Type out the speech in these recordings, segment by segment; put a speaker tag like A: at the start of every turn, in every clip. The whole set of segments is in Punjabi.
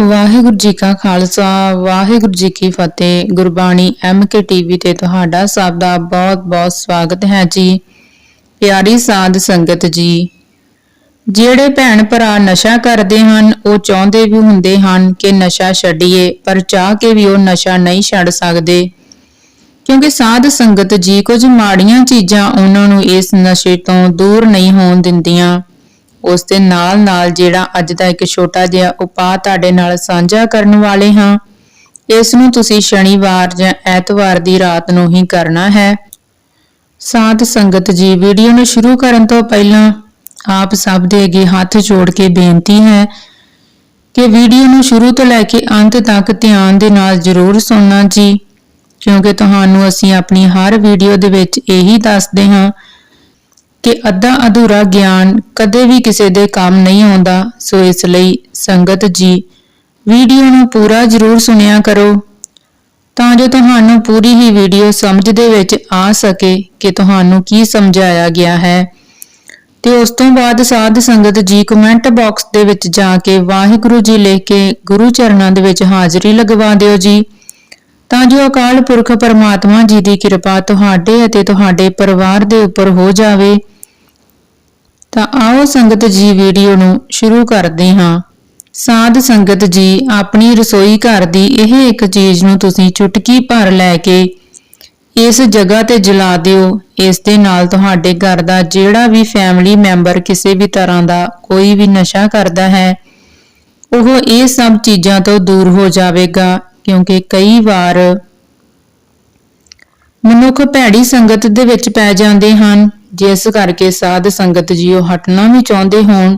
A: ਵਾਹਿਗੁਰੂ ਜੀ ਕਾ ਖਾਲਸਾ, ਵਾਹਿਗੁਰੂ ਜੀ ਕੀ ਫਤਿਹ। ਗੁਰਬਾਣੀ ਐਮਕੇ ਟੀਵੀ ਤੇ ਤੁਹਾਡਾ ਸਭ ਦਾ ਬਹੁਤ-ਬਹੁਤ ਸਵਾਗਤ ਹੈ ਜੀ। ਪਿਆਰੀ ਸਾਧ ਸੰਗਤ ਜੀ, ਜਿਹੜੇ ਭੈਣ ਭਰਾ ਨਸ਼ਾ ਕਰਦੇ ਹਨ, ਉਹ ਚਾਹੁੰਦੇ ਵੀ ਹੁੰਦੇ ਹਨ ਕਿ ਨਸ਼ਾ ਛੱਡੀਏ, ਪਰ ਚਾਹ ਕੇ ਵੀ ਉਹ ਨਸ਼ਾ ਨਹੀਂ ਛੱਡ ਸਕਦੇ। ਕਿਉਂਕਿ ਸਾਧ ਸੰਗਤ ਜੀ ਕੁਝ ਮਾੜੀਆਂ ਚੀਜ਼ਾਂ ਉਹਨਾਂ ਨੂੰ ਇਸ ਨਸ਼ੇ ਤੋਂ ਦੂਰ ਨਹੀਂ ਹੋਣ ਦਿੰਦੀਆਂ। ਉਸ ਦੇ ਨਾਲ ਨਾਲ ਜਿਹੜਾ ਅੱਜ ਦਾ ਇੱਕ ਛੋਟਾ ਜਿਹਾ ਉਪਾਅ ਤੁਹਾਡੇ ਨਾਲ ਸਾਂਝਾ ਕਰਨ ਵਾਲੇ ਹਾਂ, ਇਸ ਨੂੰ ਤੁਸੀਂ ਸ਼ਨੀਵਾਰ ਜਾਂ ਐਤਵਾਰ ਦੀ ਰਾਤ ਨੂੰ ਹੀ ਕਰਨਾ ਹੈ। ਸਾਧ ਸੰਗਤ ਜੀ, ਵੀਡੀਓ ਨੂੰ ਸ਼ੁਰੂ ਕਰਨ ਤੋਂ ਪਹਿਲਾਂ ਆਪ ਸਭ ਦੇ ਅੱਗੇ ਹੱਥ ਜੋੜ ਕੇ ਬੇਨਤੀ ਹੈ ਕਿ ਵੀਡੀਓ ਨੂੰ ਸ਼ੁਰੂ ਤੋਂ ਲੈ ਕੇ ਅੰਤ ਤੱਕ ਧਿਆਨ ਦੇ ਨਾਲ ਜ਼ਰੂਰ ਸੁਣਨਾ ਜੀ, ਕਿਉਂਕਿ ਤੁਹਾਨੂੰ ਅਸੀਂ ਆਪਣੀ ਹਰ ਵੀਡੀਓ ਦੇ ਵਿੱਚ ਇਹੀ ਦੱਸਦੇ ਹਾਂ ਕਿ ਅੱਧਾ ਅਧੂਰਾ ਗਿਆਨ ਕਦੇ ਵੀ ਕਿਸੇ ਦੇ ਕੰਮ ਨਹੀਂ ਆਉਂਦਾ, ਸੋ ਇਸ ਲਈ ਸੰਗਤ ਜੀ, ਵੀਡੀਓ ਨੂੰ ਪੂਰਾ ਜ਼ਰੂਰ ਸੁਣਿਆ ਕਰੋ, ਤਾਂ ਜੋ ਤੁਹਾਨੂੰ ਪੂਰੀ ਹੀ ਵੀਡੀਓ ਸਮਝ ਦੇ ਵਿੱਚ ਆ ਸਕੇ ਕਿ ਤੁਹਾਨੂੰ ਕੀ ਸਮਝਾਇਆ ਗਿਆ ਹੈ। ਤੇ ਉਸ ਤੋਂ ਬਾਅਦ ਸਾਧ ਸੰਗਤ ਜੀ ਕਮੈਂਟ ਬਾਕਸ ਦੇ ਵਿੱਚ ਜਾ ਕੇ ਵਾਹਿਗੁਰੂ ਜੀ ਲਿਖ ਕੇ ਗੁਰੂ ਚਰਨਾਂ ਦੇ ਵਿੱਚ ਹਾਜ਼ਰੀ ਲਗਵਾ ਦਿਓ ਜੀ। ਤਾਂ ਜੋ ਅਕਾਲ ਪੁਰਖ ਪਰਮਾਤਮਾ ਜੀ ਦੀ ਕਿਰਪਾ ਤੁਹਾਡੇ ਅਤੇ ਤੁਹਾਡੇ ਪਰਿਵਾਰ ਦੇ ਉੱਪਰ ਹੋ ਜਾਵੇ। ਤਾਂ ਆਓ ਸੰਗਤ ਜੀ ਵੀਡੀਓ ਨੂੰ ਸ਼ੁਰੂ ਕਰਦੇ ਹਾਂ। ਸਾਧ ਸੰਗਤ ਜੀ, ਆਪਣੀ ਰਸੋਈ ਘਰ ਦੀ ਇਹ ਇੱਕ ਚੀਜ਼ ਨੂੰ ਤੁਸੀਂ ਚੁਟਕੀ ਭਰ ਲੈ ਕੇ ਇਸ ਜਗ੍ਹਾ ਤੇ ਜਲਾ ਦਿਓ। ਇਸ ਦੇ ਨਾਲ ਤੁਹਾਡੇ ਘਰ ਦਾ ਜਿਹੜਾ ਵੀ ਫੈਮਿਲੀ ਮੈਂਬਰ ਕਿਸੇ ਵੀ ਤਰ੍ਹਾਂ ਦਾ ਕੋਈ ਵੀ ਨਸ਼ਾ ਕਰਦਾ ਹੈ, ਉਹ ਇਹ ਸਭ ਚੀਜ਼ਾਂ ਤੋਂ ਦੂਰ ਹੋ ਜਾਵੇਗਾ। ਕਿਉਂਕਿ ਕਈ ਵਾਰ ਮਨੁੱਖ ਭੈੜੀ ਸੰਗਤ ਦੇ ਵਿੱਚ ਪੈ ਜਾਂਦੇ ਹਨ। ਜਿਸ ਕਰਕੇ ਸਾਧ ਸੰਗਤ ਜੀਓ ਹਟਣਾ ਵੀ ਚਾਹੁੰਦੇ ਹੋਣ,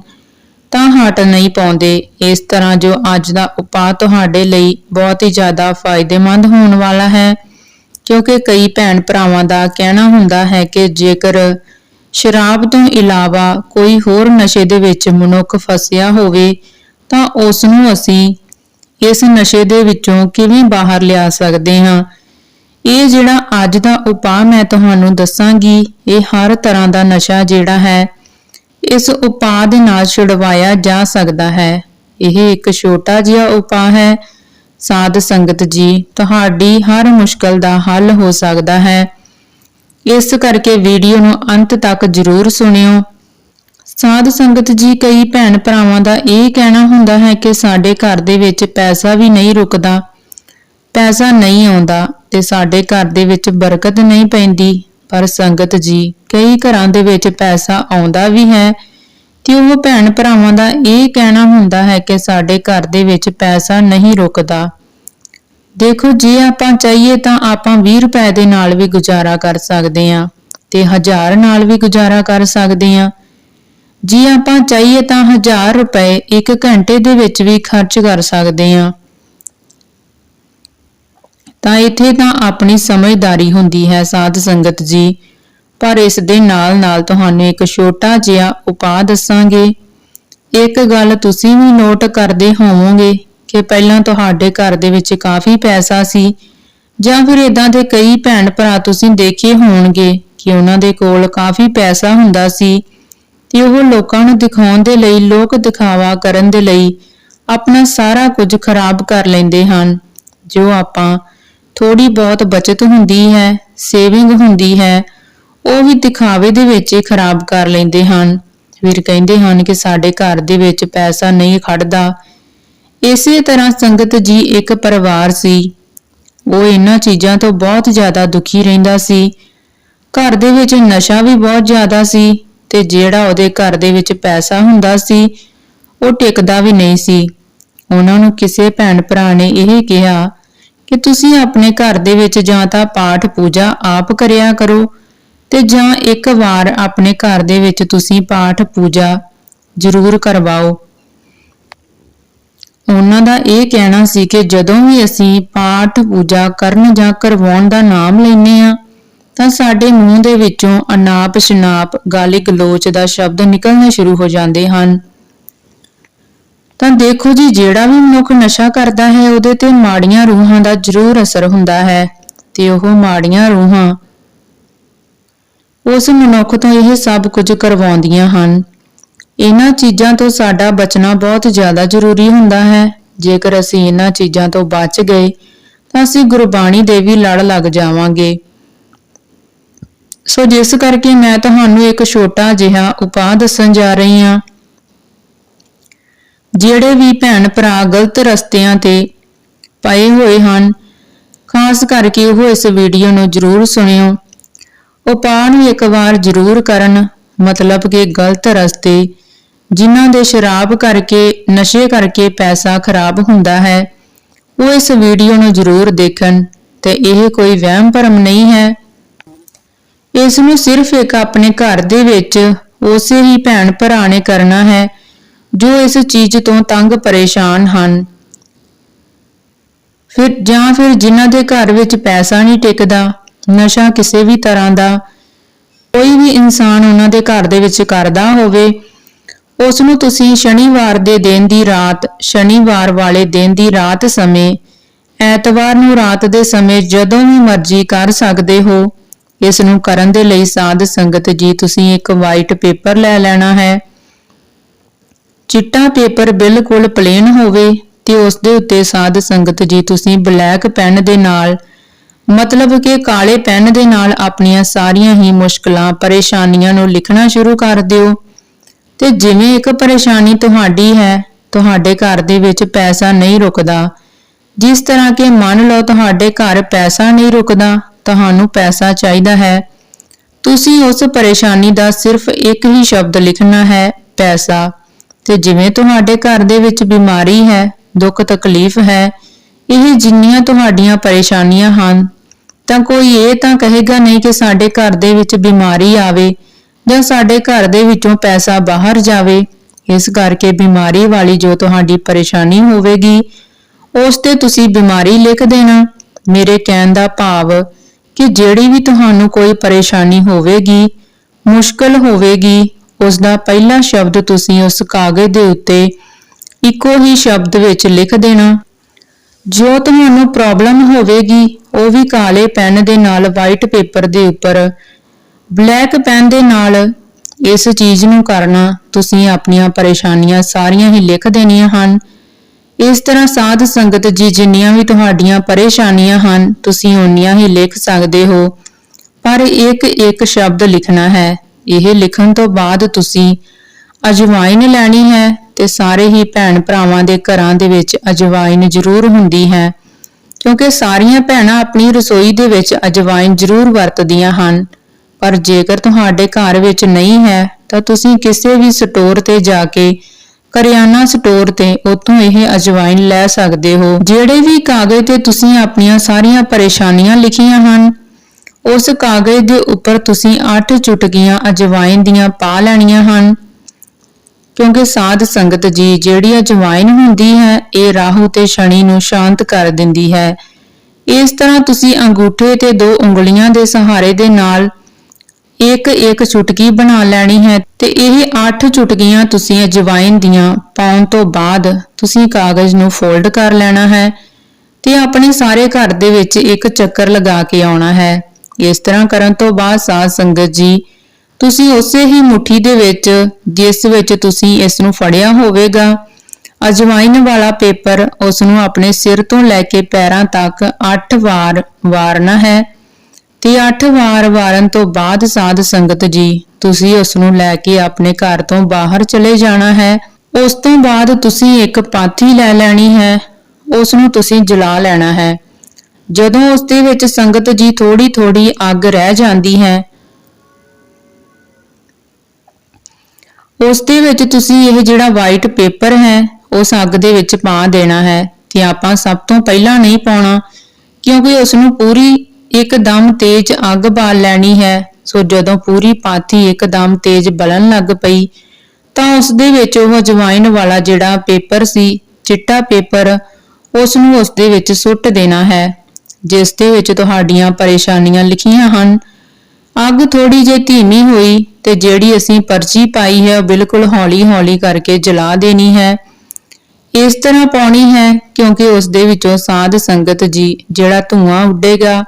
A: ਤਾਂ ਹਟ ਨਹੀਂ ਪਾਉਂਦੇ। ਇਸ ਤਰ੍ਹਾਂ ਜੋ ਅੱਜ ਦਾ ਉਪਾਅ ਤੁਹਾਡੇ ਲਈ ਬਹੁਤ ਹੀ ਜ਼ਿਆਦਾ ਫਾਇਦੇਮੰਦ ਹੋਣ ਵਾਲਾ ਹੈ। ਕਿਉਂਕਿ ਕਈ ਭੈਣ ਭਰਾਵਾਂ ਦਾ ਕਹਿਣਾ ਹੁੰਦਾ ਹੈ ਕਿ ਜੇਕਰ ਸ਼ਰਾਬ ਤੋਂ ਇਲਾਵਾ ਕੋਈ ਹੋਰ ਨਸ਼ੇ ਦੇ ਵਿੱਚ ਮਨੁੱਖ ਫਸਿਆ ਹੋਵੇ, ਤਾਂ ਉਸ ਨੂੰ ਅਸੀਂ ਇਸ ਨਸ਼ੇ ਦੇ ਵਿੱਚੋਂ ਕਿਵੇਂ ਬਾਹਰ ਲਿਆ ਸਕਦੇ ਹਾਂ? ਇਹ ਜਿਹੜਾ ਅੱਜ ਦਾ ਉਪਾਅ ਮੈਂ ਤੁਹਾਨੂੰ ਦੱਸਾਂਗੀ, ਇਹ ਹਰ ਤਰ੍ਹਾਂ ਦਾ ਨਸ਼ਾ ਜਿਹੜਾ ਹੈ, ਇਸ ਉਪਾਅ ਦੇ ਨਾਲ ਛੁਡਵਾਇਆ ਜਾ ਸਕਦਾ ਹੈ। ਇਹ ਇੱਕ ਛੋਟਾ ਜਿਹਾ ਉਪਾਅ ਹੈ। ਸਾਧ ਸੰਗਤ ਜੀ, ਤੁਹਾਡੀ ਹਰ ਮੁਸ਼ਕਲ ਦਾ ਹੱਲ ਹੋ ਸਕਦਾ ਹੈ। ਇਸ ਕਰਕੇ ਵੀਡੀਓ ਨੂੰ ਅੰਤ ਤੱਕ ਜ਼ਰੂਰ ਸੁਣਿਓ। ਸਾਧ ਸੰਗਤ ਜੀ, ਕਈ ਭੈਣ ਭਰਾਵਾਂ ਦਾ ਇਹ ਕਹਿਣਾ ਹੁੰਦਾ ਹੈ ਕਿ ਸਾਡੇ ਘਰ ਦੇ ਵਿੱਚ ਪੈਸਾ ਵੀ ਨਹੀਂ ਰੁਕਦਾ, ਪੈਸਾ ਨਹੀਂ ਆਉਂਦਾ ਤੇ ਸਾਡੇ ਘਰ ਦੇ ਵਿੱਚ ਬਰਕਤ ਨਹੀਂ ਪੈਂਦੀ। ਪਰ ਸੰਗਤ ਜੀ, ਕਈ ਘਰਾਂ ਦੇ ਵਿੱਚ ਪੈਸਾ ਆਉਂਦਾ ਵੀ ਹੈ ਤੇ ਉਹ ਭੈਣ ਭਰਾਵਾਂ ਦਾ ਇਹ ਕਹਿਣਾ ਹੁੰਦਾ ਹੈ ਕਿ ਸਾਡੇ ਘਰ ਦੇ ਵਿੱਚ ਪੈਸਾ ਨਹੀਂ ਰੁਕਦਾ। ਦੇਖੋ, ਜੇ ਆਪਾਂ ਚਾਹੀਏ ਤਾਂ ਆਪਾਂ 20 ਰੁਪਏ ਦੇ ਨਾਲ ਵੀ ਗੁਜ਼ਾਰਾ ਕਰ ਸਕਦੇ ਹਾਂ ਤੇ 1000 ਨਾਲ ਵੀ ਗੁਜ਼ਾਰਾ ਕਰ ਸਕਦੇ ਹਾਂ। ਜੇ ਆਪਾਂ ਚਾਹੀਏ ਤਾਂ 1000 ਰੁਪਏ 1 ਘੰਟੇ ਦੇ ਵਿੱਚ ਵੀ ਖਰਚ ਕਰ ਸਕਦੇ ਹਾਂ। ਤਾਂ ਇੱਥੇ ਤਾਂ ਆਪਣੀ ਸਮਝਦਾਰੀ ਹੁੰਦੀ ਹੈ ਸਾਧ ਸੰਗਤ ਜੀ। ਪਰ ਇਸ ਦੇ ਨਾਲ-ਨਾਲ ਤੁਹਾਨੂੰ ਇੱਕ ਛੋਟਾ ਜਿਹਾ ਉਪਾਅ ਦੱਸਾਂਗੇ। ਇੱਕ ਗੱਲ ਤੁਸੀਂ ਵੀ ਨੋਟ ਕਰਦੇ ਹੋਵੋਗੇ ਕਿ ਪਹਿਲਾਂ ਤੁਹਾਡੇ ਘਰ ਦੇ ਵਿੱਚ ਕਾਫੀ ਪੈਸਾ ਸੀ ਜਾਂ ਫਿਰ ਇਦਾਂ ਦੇ ਕਈ ਭੈਣ ਭਰਾ ਤੁਸੀਂ ਦੇਖੇ ਹੋਣਗੇ ਕਿ ਉਹਨਾਂ ਦੇ ਕੋਲ ਕਾਫੀ ਪੈਸਾ ਹੁੰਦਾ ਸੀ। ਤੇ ਉਹ ਲੋਕਾਂ ਨੂੰ ਦਿਖਾਉਣ ਦੇ ਲਈ, ਲੋਕ ਦਿਖਾਵਾ ਕਰਨ ਦੇ ਲਈ ਆਪਣਾ ਸਾਰਾ ਕੁਝ ਖਰਾਬ ਕਰ ਲੈਂਦੇ ਹਨ। ਜੋ ਆਪਾਂ ਥੋੜੀ ਬਹੁਤ ਬਚਤ ਹੁੰਦੀ ਹੈ ਸੇਵਿੰਗ ਹੁੰਦੀ ਹੈ, ਉਹ ਵੀ ਦਿਖਾਵੇ ਦੇ ਵਿੱਚ ਹੀ ਖਰਾਬ ਕਰ ਲੈਂਦੇ ਹਨ। ਫਿਰ ਕਹਿੰਦੇ ਹਨ ਕਿ ਸਾਡੇ ਘਰ ਦੇ ਵਿੱਚ ਪੈਸਾ ਨਹੀਂ ਖੜਦਾ। ਇਸੇ ਤਰ੍ਹਾਂ ਸੰਗਤ ਜੀ ਇੱਕ ਪਰਿਵਾਰ ਸੀ। ਉਹ ਇਹਨਾਂ ਚੀਜ਼ਾਂ ਤੋਂ ਬਹੁਤ ਜ਼ਿਆਦਾ ਦੁਖੀ ਰਹਿੰਦਾ ਸੀ। ਘਰ ਦੇ ਵਿੱਚ ਨਸ਼ਾ ਵੀ ਬਹੁਤ ਜ਼ਿਆਦਾ ਸੀ। ਤੇ ਜਿਹੜਾ ਉਹਦੇ ਘਰ ਦੇ ਵਿੱਚ ਪੈਸਾ ਹੁੰਦਾ ਸੀ, ਉਹ ਟਿਕਦਾ ਵੀ ਨਹੀਂ ਸੀ। ਉਹਨਾਂ ਨੂੰ ਕਿਸੇ ਭੈਣ ਭਰਾ ਨੇ ਇਹ ਕਿਹਾ ਕਿ ਤੁਸੀਂ ਆਪਣੇ ਘਰ ਦੇ ਵਿੱਚ ਜਾਂ ਤਾਂ ਪਾਠ ਪੂਜਾ ਆਪ ਕਰਿਆ ਕਰੋ ਤੇ ਜਾਂ ਇੱਕ ਵਾਰ ਆਪਣੇ ਘਰ ਦੇ ਵਿੱਚ ਤੁਸੀਂ ਪਾਠ ਪੂਜਾ ਜ਼ਰੂਰ ਕਰਵਾਓ। ਉਹਨਾਂ ਦਾ ਇਹ ਕਹਿਣਾ ਸੀ ਕਿ ਜਦੋਂ ਵੀ ਅਸੀਂ ਪਾਠ ਪੂਜਾ ਕਰਨ ਜਾਂ ਕਰਵਾਉਣ ਦਾ ਨਾਮ ਲੈਨੇ ਆ ਤਾਂ ਸਾਡੇ ਮੂੰਹ ਦੇ ਵਿੱਚੋਂ ਅਨਾਪ ਸ਼ਨਾਪ, ਗਾਲੀ ਗਲੋਚ ਦਾ ਸ਼ਬਦ ਨਿਕਲਣੇ ਸ਼ੁਰੂ ਹੋ ਜਾਂਦੇ ਹਨ। ਤਾਂ ਦੇਖੋ ਜੀ, ਜਿਹੜਾ ਵੀ ਮਨੁੱਖ ਨਸ਼ਾ ਕਰਦਾ ਹੈ, ਉਹਦੇ ਤੇ ਮਾੜੀਆਂ ਰੂਹਾਂ ਦਾ ਜ਼ਰੂਰ ਅਸਰ ਹੁੰਦਾ ਹੈ ਤੇ ਉਹ ਮਾੜੀਆਂ ਰੂਹਾਂ ਉਸ ਮਨੁੱਖ ਤੋਂ ਇਹ ਸਭ ਕੁਝ ਕਰਵਾਉਂਦੀਆਂ ਹਨ। ਇਹਨਾਂ ਚੀਜ਼ਾਂ ਤੋਂ ਸਾਡਾ ਬਚਣਾ ਬਹੁਤ ਜ਼ਿਆਦਾ ਜ਼ਰੂਰੀ ਹੁੰਦਾ ਹੈ। ਜੇਕਰ ਅਸੀਂ ਇਹਨਾਂ ਚੀਜ਼ਾਂ ਤੋਂ ਬਚ ਗਏ, ਤਾਂ ਅਸੀਂ ਗੁਰਬਾਣੀ ਦੇ ਵੀ ਲੜ ਲੱਗ ਜਾਵਾਂਗੇ। ਸੋ ਜਿਸ ਕਰਕੇ ਮੈਂ ਤੁਹਾਨੂੰ ਇੱਕ ਛੋਟਾ ਜਿਹਾ ਉਪਾਅ ਦੱਸਣ ਜਾ ਰਹੀ ਹਾਂ। ਜਿਹੜੇ ਵੀ ਭੈਣ ਭਰਾ ਗਲਤ ਰਸਤਿਆਂ ਤੇ ਪਏ ਹੋਏ ਹਨ, ਖਾਸ ਕਰਕੇ ਉਹ ਇਸ ਵੀਡੀਓ ਨੂੰ ਜ਼ਰੂਰ ਸੁਣਿਓ। ਉਪਾਅ ਨੂੰ ਇੱਕ ਵਾਰ ਜ਼ਰੂਰ ਕਰਨ ਮਤਲਬ ਕਿ ਗਲਤ ਰਸਤੇ, ਜਿਨ੍ਹਾਂ ਦੇ ਸ਼ਰਾਬ ਕਰਕੇ, ਨਸ਼ੇ ਕਰਕੇ ਪੈਸਾ ਖਰਾਬ ਹੁੰਦਾ ਹੈ, ਉਹ ਇਸ ਵੀਡੀਓ ਨੂੰ ਜ਼ਰੂਰ ਦੇਖਣ, ਤੇ ਇਹ ਕੋਈ ਵਹਿਮ ਭਰਮ ਨਹੀਂ ਹੈ। ਇਸ ਨੂੰ ਸਿਰਫ ਇੱਕ ਆਪਣੇ ਘਰ ਦੇ ਵਿੱਚ ਉਸੇ ਹੀ ਭੈਣ ਭਰਾ ਨੇ ਕਰਨਾ ਹੈ, ਜੋ ਇਸ ਚੀਜ਼ ਤੋਂ ਤੰਗ ਪਰੇਸ਼ਾਨ ਹਨ। ਫਿਰ ਜਾਂ ਫਿਰ ਜਿਨ੍ਹਾਂ ਦੇ ਘਰ ਵਿੱਚ ਪੈਸਾ ਨਹੀਂ ਟਿਕਦਾ, ਨਸ਼ਾ ਕਿਸੇ ਵੀ ਤਰ੍ਹਾਂ ਦਾ, ਕੋਈ ਵੀ ਇਨਸਾਨ ਉਹਨਾਂ ਦੇ ਘਰ ਦੇ ਵਿੱਚ ਕਰਦਾ ਹੋਵੇ, ਉਸ ਨੂੰ ਤੁਸੀਂ ਸ਼ਨੀਵਾਰ ਦੇ ਦਿਨ ਦੀ ਰਾਤ, ਸ਼ਨੀਵਾਰ ਵਾਲੇ ਦਿਨ ਦੀ ਰਾਤ ਸਮੇਂ, ਐਤਵਾਰ ਨੂੰ ਰਾਤ ਦੇ ਸਮੇਂ ਜਦੋਂ ਵੀ ਮਰਜ਼ੀ ਕਰ ਸਕਦੇ ਹੋ। ਇਸ ਨੂੰ ਕਰਨ ਦੇ ਲਈ ਸਾਧ ਸੰਗਤ ਜੀ, ਤੁਸੀਂ ਇੱਕ ਵਾਈਟ ਪੇਪਰ ਲੈ ਲੈਣਾ ਹੈ। ਚਿੱਟਾ ਪੇਪਰ ਬਿਲਕੁਲ ਪਲੇਨ ਹੋਵੇ ਤੇ ਉਸ ਦੇ ਉੱਤੇ ਸਾਧ ਸੰਗਤ ਜੀ, ਤੁਸੀਂ ਬਲੈਕ ਪੈਨ ਦੇ ਨਾਲ, ਮਤਲਬ ਕਿ ਕਾਲੇ ਪੈਨ ਦੇ ਨਾਲ ਆਪਣੀਆਂ ਸਾਰੀਆਂ ਹੀ ਮੁਸ਼ਕਲਾਂ, ਪਰੇਸ਼ਾਨੀਆਂ ਨੂੰ ਲਿਖਣਾ ਸ਼ੁਰੂ ਕਰ ਦਿਓ। ਤੇ ਜਿਵੇਂ ਇੱਕ ਪਰੇਸ਼ਾਨੀ ਤੁਹਾਡੀ ਹੈ, ਤੁਹਾਡੇ ਘਰ ਦੇ ਵਿੱਚ ਪੈਸਾ ਨਹੀਂ ਰੁਕਦਾ। ਜਿਸ ਤਰ੍ਹਾਂ ਕਿ ਮੰਨ ਲਓ ਤੁਹਾਡੇ ਘਰ ਪੈਸਾ ਨਹੀਂ ਰੁਕਦਾ ਤੁਹਾਨੂੰ ਪੈਸਾ ਚਾਹੀਦਾ ਹੈ। ਤੁਸੀਂ ਉਸ ਪਰੇਸ਼ਾਨੀ ਦਾ ਸਿਰਫ ਇੱਕ ਹੀ ਸ਼ਬਦ ਲਿਖਣਾ ਹੈ, ਪੈਸਾ। ਤੇ ਜਿਵੇਂ ਤੁਹਾਡੇ ਘਰ ਦੇ ਵਿੱਚ ਬਿਮਾਰੀ ਹੈ, ਦੁੱਖ ਤਕਲੀਫ ਹੈ, ਇਹ ਜਿੰਨੀਆਂ ਤੁਹਾਡੀਆਂ ਪਰੇਸ਼ਾਨੀਆਂ ਹਨ, ਤਾਂ ਕੋਈ ਇਹ ਤਾਂ ਕਹੇਗਾ ਨਹੀਂ ਕਿ ਸਾਡੇ ਘਰ ਦੇ ਵਿੱਚ ਬਿਮਾਰੀ ਆਵੇ ਜਾਂ ਸਾਡੇ ਘਰ ਦੇ ਵਿੱਚੋਂ ਪੈਸਾ ਬਾਹਰ ਜਾਵੇ। ਇਸ ਕਰਕੇ ਬਿਮਾਰੀ ਵਾਲੀ ਜੋ ਤੁਹਾਡੀ ਪਰੇਸ਼ਾਨੀ ਹੋਵੇਗੀ, ਉਸ ਤੇ ਤੁਸੀਂ ਬਿਮਾਰੀ ਲਿਖ ਦੇਣਾ। ਮੇਰੇ ਕਹਿਣ ਦਾ ਭਾਵ ਕਿ ਜਿਹੜੀ ਵੀ ਤੁਹਾਨੂੰ ਕੋਈ ਪਰੇਸ਼ਾਨੀ ਹੋਵੇਗੀ, ਮੁਸ਼ਕਲ ਹੋਵੇਗੀ ਉਸ ਦਾ ਪਹਿਲਾ ਸ਼ਬਦ ਤੁਸੀਂ ਉਸ ਕਾਗਜ਼ ਦੇ ਉੱਤੇ ਇੱਕੋ ਹੀ ਸ਼ਬਦ ਵਿੱਚ ਲਿਖ ਦੇਣਾ। ਜੋ ਤੁਹਾਨੂੰ ਪ੍ਰੋਬਲਮ ਹੋਵੇਗੀ, ਉਹ ਵੀ ਕਾਲੇ ਪੈਨ ਦੇ ਨਾਲ ਵਾਈਟ ਪੇਪਰ ਦੇ ਉੱਪਰ ਬਲੈਕ ਪੈਨ ਦੇ ਨਾਲ ਇਸ ਚੀਜ਼ ਨੂੰ ਕਰਨਾ, ਤੁਸੀਂ ਆਪਣੀਆਂ ਪਰੇਸ਼ਾਨੀਆਂ ਸਾਰੀਆਂ ਹੀ ਲਿਖ ਦੇਣੀਆਂ ਹਨ। ਇਸ ਤਰ੍ਹਾਂ ਸਾਧ ਸੰਗਤ ਜੀ ਜਿੰਨੀਆਂ ਵੀ ਤੁਹਾਡੀਆਂ ਪਰੇਸ਼ਾਨੀਆਂ ਹਨ, ਤੁਸੀਂ ਓਨੀਆਂ ਹੀ ਲਿਖ ਸਕਦੇ ਹੋ। ਪਰ ਇੱਕ ਇੱਕ ਸ਼ਬਦ ਲਿਖਣਾ ਹੈ। ਇਹ ਲਿਖਣ ਤੋਂ ਬਾਅਦ ਤੁਸੀਂ ਅਜਵਾਇਨ ਲੈਣੀ ਹੈ ਤੇ ਸਾਰੇ ਹੀ ਭੈਣ ਭਰਾਵਾਂ ਦੇ ਘਰਾਂ ਦੇ ਵਿੱਚ ਅਜਵਾਇਨ ਜ਼ਰੂਰ ਹੁੰਦੀ ਹੈ। ਕਿਉਂਕਿ ਸਾਰੀਆਂ ਭੈਣਾਂ ਆਪਣੀ ਰਸੋਈ ਦੇ ਵਿੱਚ ਅਜਵਾਇਨ ਜ਼ਰੂਰ ਵਰਤਦੀਆਂ ਹਨ। ਪਰ ਜੇਕਰ ਤੁਹਾਡੇ ਘਰ ਵਿੱਚ ਨਹੀਂ ਹੈ, ਤਾਂ ਤੁਸੀਂ ਕਿਸੇ ਵੀ ਸਟੋਰ ਤੇ ਜਾ ਕੇ ਕਰਿਆਨਾ ਸਟੋਰ ਤੇ ਉੱਥੋਂ ਇਹ ਅਜਵਾਇਨ ਲੈ ਸਕਦੇ ਹੋ। ਜਿਹੜੇ ਵੀ ਕਾਗਜ਼ ਤੇ ਤੁਸੀਂ ਆਪਣੀਆਂ ਸਾਰੀਆਂ ਪਰੇਸ਼ਾਨੀਆਂ ਲਿਖੀਆਂ ਹਨ, ਉਸ ਕਾਗਜ਼ ਦੇ ਉੱਪਰ ਤੁਸੀਂ 8 ਚੁਟਕੀਆਂ ਅਜਵਾਇਨ ਦੀਆਂ ਪਾ ਲੈਣੀਆਂ ਹਨ। ਕਿਉਂਕਿ ਸਾਧ ਸੰਗਤ ਜੀ, ਜਿਹੜੀ ਅਜਵਾਇਨ ਹੁੰਦੀ ਹੈ, ਇਹ ਰਾਹੂ ਤੇ ਸ਼ਨੀ ਨੂੰ ਸ਼ਾਂਤ ਕਰ ਦਿੰਦੀ ਹੈ। ਇਸ ਤਰ੍ਹਾਂ ਤੁਸੀਂ ਅੰਗੂਠੇ ਤੇ ਦੋ ਉਂਗਲੀਆਂ ਦੇ ਸਹਾਰੇ ਦੇ ਨਾਲ ਇੱਕ ਇੱਕ ਚੁਟਕੀ ਬਣਾ ਲੈਣੀ ਹੈ ਤੇ ਇਹ 8 ਚੁਟਕੀਆਂ ਤੁਸੀਂ ਅਜਵਾਇਨ ਦੀਆਂ ਪਾਉਣ ਤੋਂ ਬਾਅਦ ਤੁਸੀਂ ਕਾਗਜ਼ ਨੂੰ ਫੋਲਡ ਕਰ ਲੈਣਾ ਹੈ ਤੇ ਆਪਣੇ ਸਾਰੇ ਘਰ ਦੇ ਵਿੱਚ ਇੱਕ ਚੱਕਰ ਲਗਾ ਕੇ ਆਉਣਾ ਹੈ। ਇਸ ਤਰ੍ਹਾਂ ਕਰਨ ਤੋਂ ਬਾਅਦ ਸਾਧ ਸੰਗਤ ਜੀ, ਤੁਸੀਂ ਉਸੇ ਹੀ ਮੁਠੀ ਦੇ ਵਿੱਚ, ਜਿਸ ਵਿੱਚ ਤੁਸੀਂ ਇਸ ਨੂੰ ਫੜਿਆ ਹੋਵੇਗਾ ਅਜਵਾਇਨ ਵਾਲਾ ਪੇਪਰ ਉਸ ਨੂੰ ਆਪਣੇ ਸਿਰ ਤੋਂ ਲੈ ਕੇ ਪੈਰਾਂ ਤੱਕ 8 ਵਾਰ ਵਾਰਨਾ ਹੈ। ਤੇ 8 ਵਾਰ ਵਾਰਨ ਤੋਂ ਬਾਅਦ ਸਾਧ ਸੰਗਤ ਜੀ, ਤੁਸੀਂ ਉਸ ਨੂੰ ਲੈ ਕੇ ਆਪਣੇ ਘਰ ਤੋਂ ਬਾਹਰ ਚਲੇ ਜਾਣਾ ਹੈ। ਉਸ ਤੋਂ ਬਾਅਦ ਤੁਸੀਂ ਇੱਕ ਪਾਥੀ ਲੈ ਲੈਣੀ ਹੈ। ਉਸ ਨੂੰ ਤੁਸੀਂ ਜਲਾ ਲੈਣਾ ਹੈ। ਜਦੋਂ ਉਸ ਦੇ ਵਿੱਚ ਸੰਗਤ ਜੀ ਥੋੜੀ ਥੋੜੀ ਅੱਗ ਰਹਿ ਜਾਂਦੀ ਹੈ, ਉਸ ਦੇ ਵਿੱਚ ਤੁਸੀਂ ਇਹ ਜਿਹੜਾ ਵਾਈਟ ਪੇਪਰ ਹੈ, ਉਸ ਅੱਗ ਦੇ ਵਿੱਚ ਪਾ ਦੇਣਾ ਹੈ ਤੇ ਆਪਾਂ ਸਭ ਤੋਂ ਪਹਿਲਾਂ ਨਹੀਂ ਪਾਉਣਾ, ਕਿਉਂਕਿ ਉਸ ਨੂੰ ਪੂਰੀ ਇੱਕਦਮ ਤੇਜ਼ ਅੱਗ ਬਾਲ ਲੈਣੀ ਹੈ। ਸੋ ਜਦੋਂ ਪੂਰੀ ਪਾਥੀ ਇੱਕਦਮ ਤੇਜ਼ ਬਲਣ ਲੱਗ ਪਈ, ਤਾਂ ਉਸ ਦੇ ਵਿੱਚ ਉਹ ਅਜਵਾਇਨ ਵਾਲਾ ਜਿਹੜਾ ਪੇਪਰ ਸੀ, ਚਿੱਟਾ ਪੇਪਰ ਉਸ ਨੂੰ ਉਸ ਦੇ ਵਿੱਚ ਸੁੱਟ ਦੇਣਾ ਹੈ, ਜਿਸ ਦੇ ਵਿੱਚ ਤੁਹਾਡੀਆਂ ਪਰੇਸ਼ਾਨੀਆਂ ਲਿਖੀਆਂ ਹਨ। ਅੱਗ ਥੋੜੀ ਜਿਹੀ ਧੀਮੀ ਹੋਈ ਤੇ ਜਿਹੜੀ ਅਸੀਂ ਪਰਚੀ ਪਾਈ ਹੈ, ਉਹ ਬਿਲਕੁਲ ਹੌਲੀ-ਹੌਲੀ ਕਰਕੇ ਜਲਾ ਦੇਣੀ ਹੈ। ਇਸ ਤਰ੍ਹਾਂ ਪਾਉਣੀ ਹੈ, ਕਿਉਂਕਿ ਉਸ ਦੇ ਵਿੱਚੋਂ ਸਾਧ ਸੰਗਤ ਜੀ, ਜਿਹੜਾ ਧੂਆਂ ਉੱਡੇਗਾ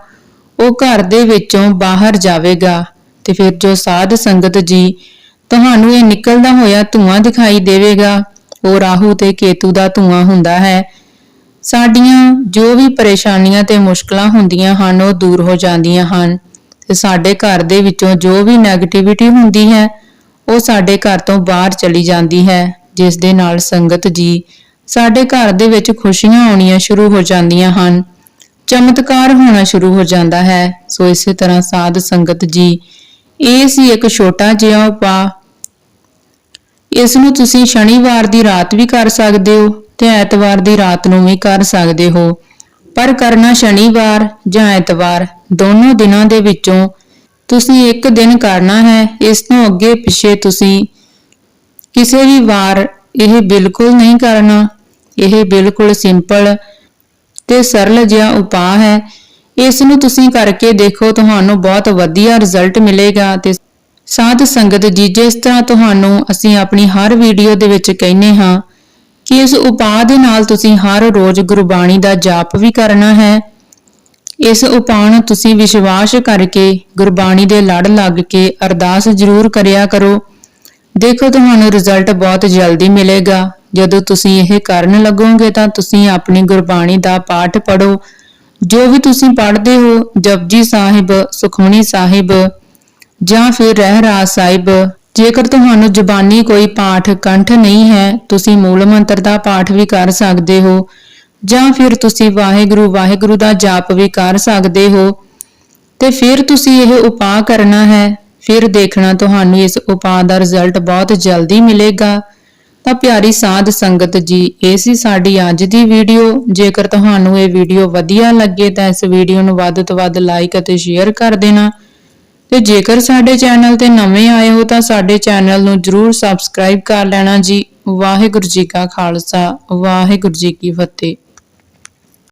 A: ਉਹ ਘਰ ਦੇ ਵਿੱਚੋਂ ਬਾਹਰ ਜਾਵੇਗਾ ਤੇ ਫਿਰ ਜੋ ਸਾਧ ਸੰਗਤ ਜੀ, ਤੁਹਾਨੂੰ ਇਹ ਨਿਕਲਦਾ ਹੋਇਆ ਧੂਆਂ ਦਿਖਾਈ ਦੇਵੇਗਾ, ਉਹ ਰਾਹੂ ਤੇ ਕੇਤੂ ਦਾ ਧੂਆਂ ਹੁੰਦਾ ਹੈ। ਸਾਡੀਆਂ ਜੋ ਵੀ ਪਰੇਸ਼ਾਨੀਆਂ ਤੇ ਮੁਸ਼ਕਲਾਂ ਹੁੰਦੀਆਂ ਹਨ, ਉਹ ਦੂਰ ਹੋ ਜਾਂਦੀਆਂ ਹਨ ਤੇ ਸਾਡੇ ਘਰ ਦੇ ਵਿੱਚੋਂ ਜੋ ਵੀ ਨੈਗੇਟਿਵਿਟੀ ਹੁੰਦੀ ਹੈ, ਉਹ ਸਾਡੇ ਘਰ ਤੋਂ ਬਾਹਰ ਚਲੀ ਜਾਂਦੀ ਹੈ, ਜਿਸ ਦੇ ਨਾਲ ਸੰਗਤ ਜੀ ਸਾਡੇ ਘਰ ਦੇ ਵਿੱਚ ਖੁਸ਼ੀਆਂ ਆਉਣੀਆਂ ਸ਼ੁਰੂ ਹੋ ਜਾਂਦੀਆਂ ਹਨ। ਚਮਤਕਾਰ ਹੋਣਾ ਸ਼ੁਰੂ ਹੋ ਜਾਂਦਾ ਹੈ। ਸੋ ਇਸੇ ਤਰ੍ਹਾਂ ਸਾਧ ਸੰਗਤ ਜੀ, ਇਹ ਸੀ ਇੱਕ ਛੋਟਾ ਜਿਹਾ ਉਪਾਅ। ਇਸ ਨੂੰ ਤੁਸੀਂ ਸ਼ਨੀਵਾਰ ਦੀ ਰਾਤ ਵੀ ਕਰ ਸਕਦੇ ਹੋ ਤੇ ਐਤਵਾਰ ਦੀ ਰਾਤ ਨੂੰ ਵੀ ਕਰ ਸਕਦੇ ਹੋ। ਪਰ ਕਰਨਾ ਸ਼ਨੀਵਾਰ ਜਾਂ ਐਤਵਾਰ, ਦੋਨੋਂ ਦਿਨਾਂ ਦੇ ਵਿੱਚੋਂ ਤੁਸੀਂ ਇੱਕ ਦਿਨ ਕਰਨਾ ਹੈ। ਇਸ ਤੋਂ ਅੱਗੇ ਪਿੱਛੇ ਤੁਸੀਂ ਕਿਸੇ ਵੀ ਵਾਰ ਇਹ ਬਿਲਕੁਲ ਨਹੀਂ ਕਰਨਾ। ਇਹ ਬਿਲਕੁਲ ਸਿੰਪਲ ਤੇ ਸਰਲ ਜਿਹਾ ਉਪਾਅ ਹੈ। ਇਸ ਨੂੰ ਤੁਸੀਂ ਕਰਕੇ ਦੇਖੋ, ਤੁਹਾਨੂੰ ਬਹੁਤ ਵਧੀਆ ਰਿਜ਼ਲਟ ਮਿਲੇਗਾ ਤੇ ਸਾਧ ਸੰਗਤ ਜੀ, ਜਿਸ ਤਰ੍ਹਾਂ ਤੁਹਾਨੂੰ ਅਸੀਂ ਆਪਣੀ ਹਰ ਵੀਡੀਓ ਦੇ ਵਿੱਚ ਕਹਿੰਨੇ ਹਾਂ ਕਿ ਇਸ ਉਪਾਅ ਦੇ ਨਾਲ ਤੁਸੀਂ ਹਰ ਰੋਜ਼ ਗੁਰਬਾਣੀ ਦਾ ਜਾਪ ਵੀ ਕਰਨਾ ਹੈ। ਇਸ ਉਪਾਅ ਨੂੰ ਤੁਸੀਂ ਵਿਸ਼ਵਾਸ ਕਰਕੇ ਗੁਰਬਾਣੀ ਦੇ ਲੜ ਲੱਗ ਕੇ ਅਰਦਾਸ ਜ਼ਰੂਰ ਕਰਿਆ ਕਰੋ। ਦੇਖੋ, ਤੁਹਾਨੂੰ ਰਿਜ਼ਲਟ ਬਹੁਤ ਜਲਦੀ ਮਿਲੇਗਾ। ਜਦੋਂ ਤੁਸੀਂ ਇਹ ਕਰਨ ਲੱਗੋਗੇ ਤਾਂ ਤੁਸੀਂ ਆਪਣੀ ਗੁਰਬਾਣੀ ਦਾ ਪਾਠ ਪੜੋ ਜੋ ਵੀ ਤੁਸੀਂ ਪੜ੍ਹਦੇ ਹੋ, ਜਪਜੀ ਸਾਹਿਬ ਸੁਖਮਣੀ ਸਾਹਿਬ ਜਾਂ ਫਿਰ ਰਹਿਰਾਜ ਸਾਹਿਬ, ਜੇਕਰ ਤੁਹਾਨੂੰ ਜ਼ੁਬਾਨੀ ਕੋਈ ਪਾਠ ਕੰਠ ਨਹੀਂ ਹੈ, ਤੁਸੀਂ ਮੂਲ ਮੰਤਰ ਦਾ ਪਾਠ ਵੀ ਕਰ ਸਕਦੇ ਹੋ ਜਾਂ ਫਿਰ ਤੁਸੀਂ ਵਾਹਿਗੁਰੂ ਵਾਹਿਗੁਰੂ ਦਾ ਜਾਪ ਵੀ ਕਰ ਸਕਦੇ ਹੋ। ਤੇ ਫਿਰ ਤੁਸੀਂ ਇਹ ਉਪਾਅ ਕਰਨਾ ਹੈ, ਫਿਰ ਦੇਖਣਾ ਤੁਹਾਨੂੰ ਇਸ ਉਪਾਅ ਦਾ ਰਿਜ਼ਲਟ ਬਹੁਤ ਜਲਦੀ ਮਿਲੇਗਾ। ਤਾਂ ਪਿਆਰੀ ਸਾਧ ਸੰਗਤ ਜੀ, ਇਹ ਸੀ ਸਾਡੀ ਅੱਜ ਦੀ ਵੀਡੀਓ। ਜੇਕਰ ਤੁਹਾਨੂੰ ਇਹ ਵੀਡੀਓ ਵਧੀਆ ਲੱਗੇ ਤਾਂ ਇਸ ਵੀਡੀਓ ਨੂੰ ਵੱਧ ਤੋਂ ਵੱਧ ਲਾਈਕ ਅਤੇ ਸ਼ੇਅਰ ਕਰ ਦੇਣਾ। ਤੇ ਜੇਕਰ ਸਾਡੇ ਚੈਨਲ ਤੇ ਨਵੇਂ ਆਏ ਹੋ ਤਾਂ ਸਾਡੇ ਚੈਨਲ ਨੂੰ ਜਰੂਰ ਸਬਸਕ੍ਰਾਈਬ ਕਰ ਲੈਣਾ ਜੀ। ਵਾਹਿਗੁਰੂ ਜੀ ਕਾ ਖਾਲਸਾ, ਵਾਹਿਗੁਰੂ ਜੀ ਕੀ ਫਤਿਹ।